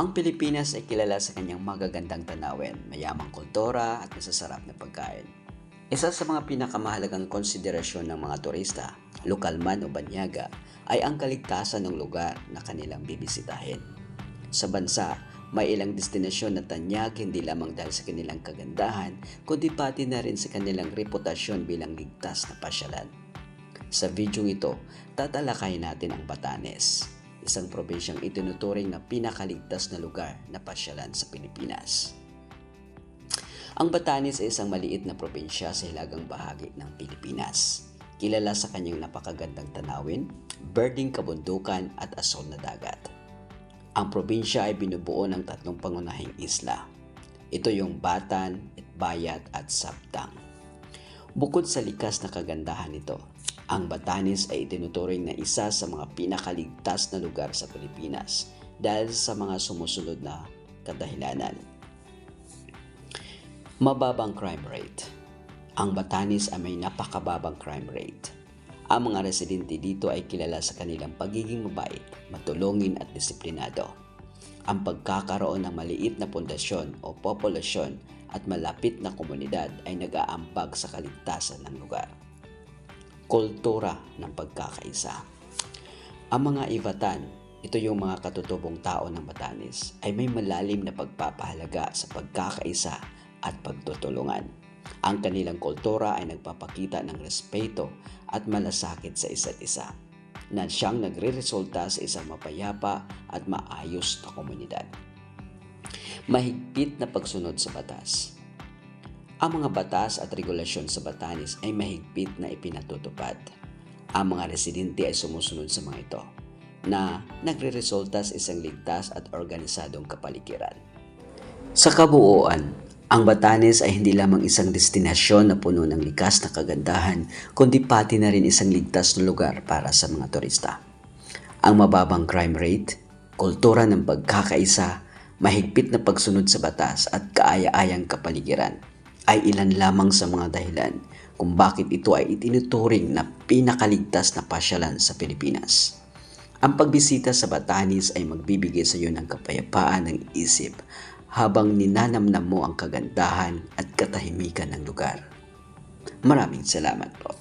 Ang Pilipinas ay kilala sa kanyang magagandang tanawin, mayamang kultura at masasarap na pagkain. Isa sa mga pinakamahalagang konsiderasyon ng mga turista, lokal man o banyaga, ay ang kaligtasan ng lugar na kanilang bibisitahin. Sa bansa, may ilang destinasyon na tanyag hindi lamang dahil sa kanilang kagandahan, kundi pati na rin sa kanilang reputasyon bilang ligtas na pasyalan. Sa video ito, tatalakayin natin ang Batanes, isang probinsyang itinuturing na pinakaligtas na lugar na pasyalan sa Pilipinas. Ang Batanes ay isang maliit na probinsya sa hilagang bahagi ng Pilipinas. Kilala sa kanyang napakagandang tanawin, birding kabundukan at asol na dagat. Ang probinsya ay binubuo ng tatlong pangunahing isla. Ito yung Batan, Itbayat at Sabtang. Bukod sa likas na kagandahan nito, ang Batanes ay itinuturing na isa sa mga pinakaligtas na lugar sa Pilipinas dahil sa mga sumusunod na kadahilanan. Mababang crime rate. Ang Batanes ay may napakababang crime rate. Ang mga residente dito ay kilala sa kanilang pagiging mabait, matulungin at disiplinado. Ang pagkakaroon ng maliit na pundasyon o populasyon at malapit na komunidad ay nag-aambag sa kaligtasan ng lugar. Kultura ng pagkakaisa. Ang mga Ivatan, ito yung mga katutubong tao ng Batanes, ay may malalim na pagpapahalaga sa pagkakaisa at pagtutulungan. Ang kanilang kultura ay nagpapakita ng respeto at malasakit sa isa't isa na siyang nagre-resulta sa isang mapayapa at maayos na komunidad. Mahigpit na pagsunod sa batas. Ang mga batas at regulasyon sa Batanes ay mahigpit na ipinatutupad. Ang mga residente ay sumusunod sa mga ito na nagre-resulta sa isang ligtas at organisadong kapaligiran. Sa kabuuan, ang Batanes ay hindi lamang isang destinasyon na puno ng likas na kagandahan, kundi pati na rin isang ligtas na lugar para sa mga turista. Ang mababang crime rate, kultura ng pagkakaisa, mahigpit na pagsunod sa batas at kaaya-ayang kapaligiran ay ilan lamang sa mga dahilan kung bakit ito ay itinuturing na pinakaligtas na pasyalan sa Pilipinas. Ang pagbisita sa Batanes ay magbibigay sa iyo ng kapayapaan ng isip habang ninanamnam mo ang kagandahan at katahimikan ng lugar. Maraming salamat po.